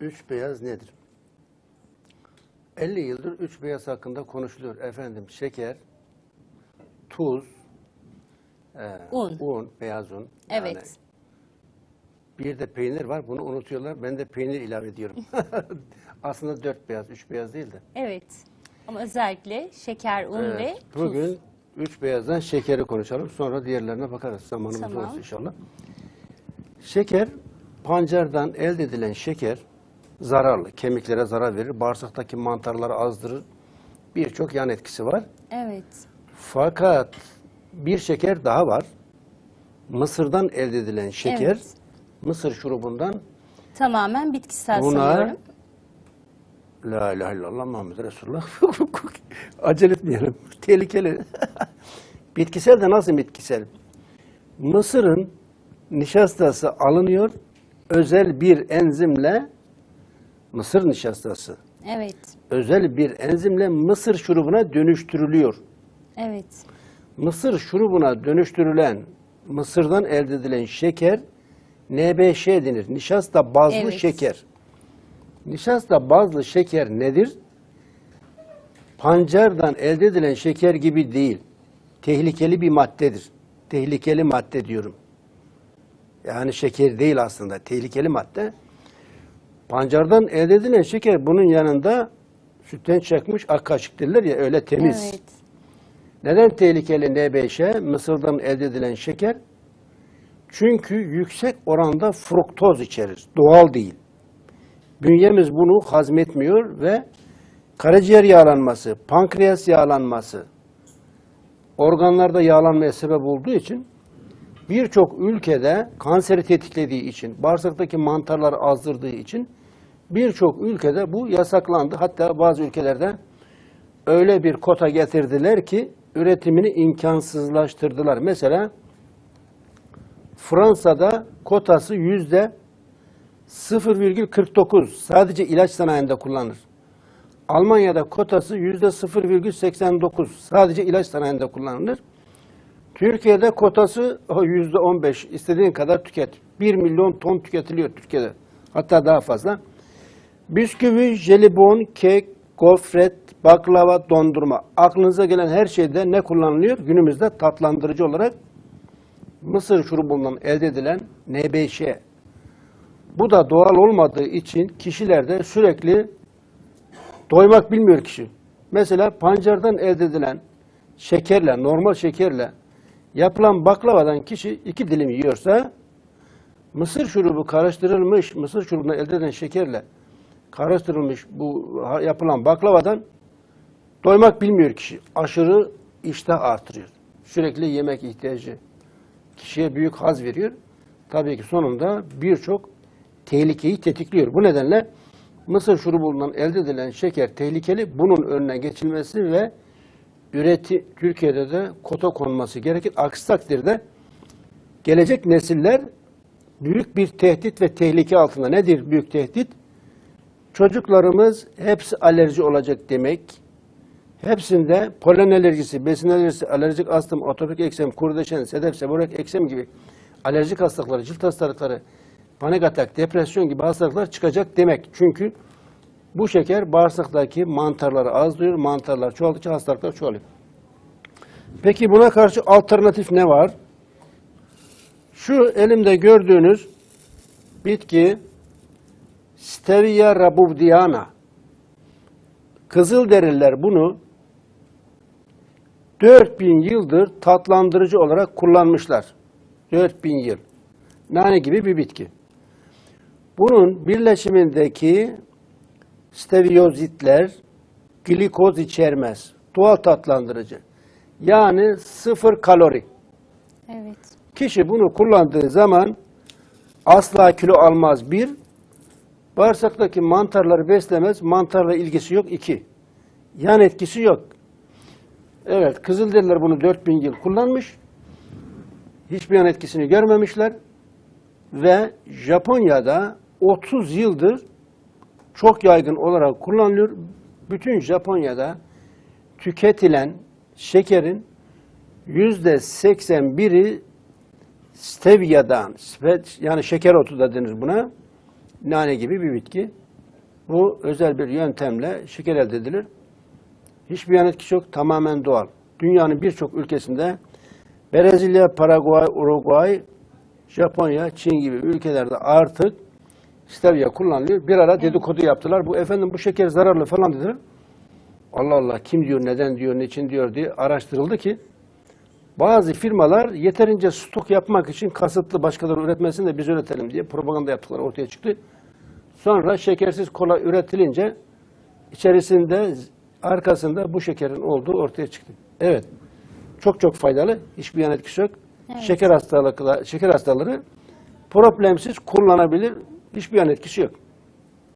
Üç beyaz nedir? 50 yıldır üç beyaz hakkında konuşuluyor. Efendim şeker, tuz, e, Un. un, beyaz un. Evet. Yani bir de peynir var. Bunu unutuyorlar. Ben de peynir ilave ediyorum. Aslında dört beyaz, üç beyaz değil de. Evet. Ama özellikle şeker, un Evet, ve tuz. Bugün üç beyazdan şekeri konuşalım. Sonra diğerlerine bakarız. Zamanımız Tamam. olursa inşallah. Şeker, pancardan elde edilen şeker zararlı. Kemiklere zarar verir. Bağırsaktaki mantarları azdırır. Birçok yan etkisi var. Evet. Fakat bir şeker daha var. Mısırdan elde edilen şeker, Evet. mısır şurubundan Tamamen bitkisel Buna sanıyorum. La ilahe illallah Muhammed Resulullah. Acele etmeyelim. Tehlikeli. bitkisel de nasıl bitkisel? Mısırın nişastası alınıyor. Özel bir enzimle mısır nişastası Evet. özel bir enzimle mısır şurubuna dönüştürülüyor. Evet. Mısır şurubuna dönüştürülen mısırdan elde edilen şeker NBŞ denir. Nişasta bazlı Evet. şeker. Nişasta bazlı şeker nedir? Pancardan elde edilen şeker gibi değil. Tehlikeli bir maddedir. Tehlikeli madde diyorum. Yani şeker değil aslında. Tehlikeli madde. Pancardan elde edilen şeker bunun yanında sütten çekmiş ak kaşık derler ya öyle temiz. Evet. Neden tehlikeli NBŞ? Mısırdan elde edilen şeker. Çünkü yüksek oranda fruktoz içerir. Doğal değil. Bünyemiz bunu hazmetmiyor ve karaciğer yağlanması, pankreas yağlanması, organlarda yağlanmaya sebep olduğu için birçok ülkede kanseri tetiklediği için, bağırsaktaki mantarları azdırdığı için birçok ülkede bu yasaklandı. Hatta bazı ülkelerde öyle bir kota getirdiler ki üretimini imkansızlaştırdılar. Mesela Fransa'da kotası yüzde 0,49 sadece ilaç sanayinde kullanılır. Almanya'da kotası yüzde 0,89 sadece ilaç sanayinde kullanılır. Türkiye'de kotası yüzde 15 istediğin kadar tüket. 1 milyon ton tüketiliyor Türkiye'de. Hatta daha fazla. Bisküvi, jelibon, kek, gofret, baklava, dondurma. Aklınıza gelen her şeyde ne kullanılıyor? Günümüzde tatlandırıcı olarak mısır şurubundan elde edilen NBŞ. Bu da doğal olmadığı için kişilerde sürekli doymak bilmiyor kişi. Mesela pancardan elde edilen şekerle, normal şekerle yapılan baklavadan kişi iki dilim yiyorsa mısır şurubu karıştırılmış, mısır şurubundan elde edilen şekerle karıştırılmış bu yapılan baklavadan doymak bilmiyor kişi. Aşırı iştah artırıyor. Sürekli yemek ihtiyacı kişiye büyük haz veriyor. Tabii ki sonunda birçok tehlikeyi tetikliyor. Bu nedenle mısır şurubundan elde edilen şeker tehlikeli. Bunun önüne geçilmesi ve üreti Türkiye'de de kota konması gerekir. Aksi takdirde gelecek nesiller büyük bir tehdit ve tehlike altında. Nedir büyük tehdit? Çocuklarımız hepsi alerji olacak demek. Hepsinde polen alerjisi, besin alerjisi, alerjik astım, atopik eksem, kurdeşen, sedef, seborek eksem gibi alerjik hastalıkları, cilt hastalıkları, panik atak, depresyon gibi hastalıklar çıkacak demek. Çünkü bu şeker bağırsaktaki mantarları azdırıyor, mantarlar çoğaldıkça hastalıklar çoğalıyor. Peki buna karşı alternatif ne var? Şu elimde gördüğünüz bitki Stevia rabubdiana. Kızılderililer bunu 4000 yıldır tatlandırıcı olarak kullanmışlar. 4000 yıl. Nane gibi bir bitki. Bunun birleşimindeki steviozitler glikoz içermez. Doğal tatlandırıcı. Yani sıfır kalori. Evet. Kişi bunu kullandığı zaman asla kilo almaz bir, bağırsaktaki mantarları beslemez, mantarla ilgisi yok iki. Yan etkisi yok. Evet, Kızılderililer bunu 4000 yıl kullanmış, hiçbir yan etkisini görmemişler ve Japonya'da 30 yıldır çok yaygın olarak kullanılıyor. Bütün Japonya'da tüketilen şekerin yüzde 81'i stevia'dan, spe- yani şeker otu da denir buna, nane gibi bir bitki. Bu özel bir yöntemle şeker elde edilir. Hiçbir yan etkisi yok. Tamamen doğal. Dünyanın birçok ülkesinde Brezilya, Paraguay, Uruguay, Japonya, Çin gibi ülkelerde artık stevia kullanılıyor. Bir ara dedikodu yaptılar. Bu efendim bu şeker zararlı falan dediler. Allah Allah kim diyor, neden diyor, niçin diyor diye araştırıldı ki bazı firmalar yeterince stok yapmak için kasıtlı başkaları üretmesin de biz üretelim diye propaganda yaptıkları ortaya çıktı. Sonra şekersiz kola üretilince içerisinde arkasında bu şekerin olduğu ortaya çıktı. Evet. Çok çok faydalı. Hiçbir yan etkisi yok. Evet. Şeker hastalıkları, şeker hastaları problemsiz kullanabilir. Hiçbir yan etkisi yok.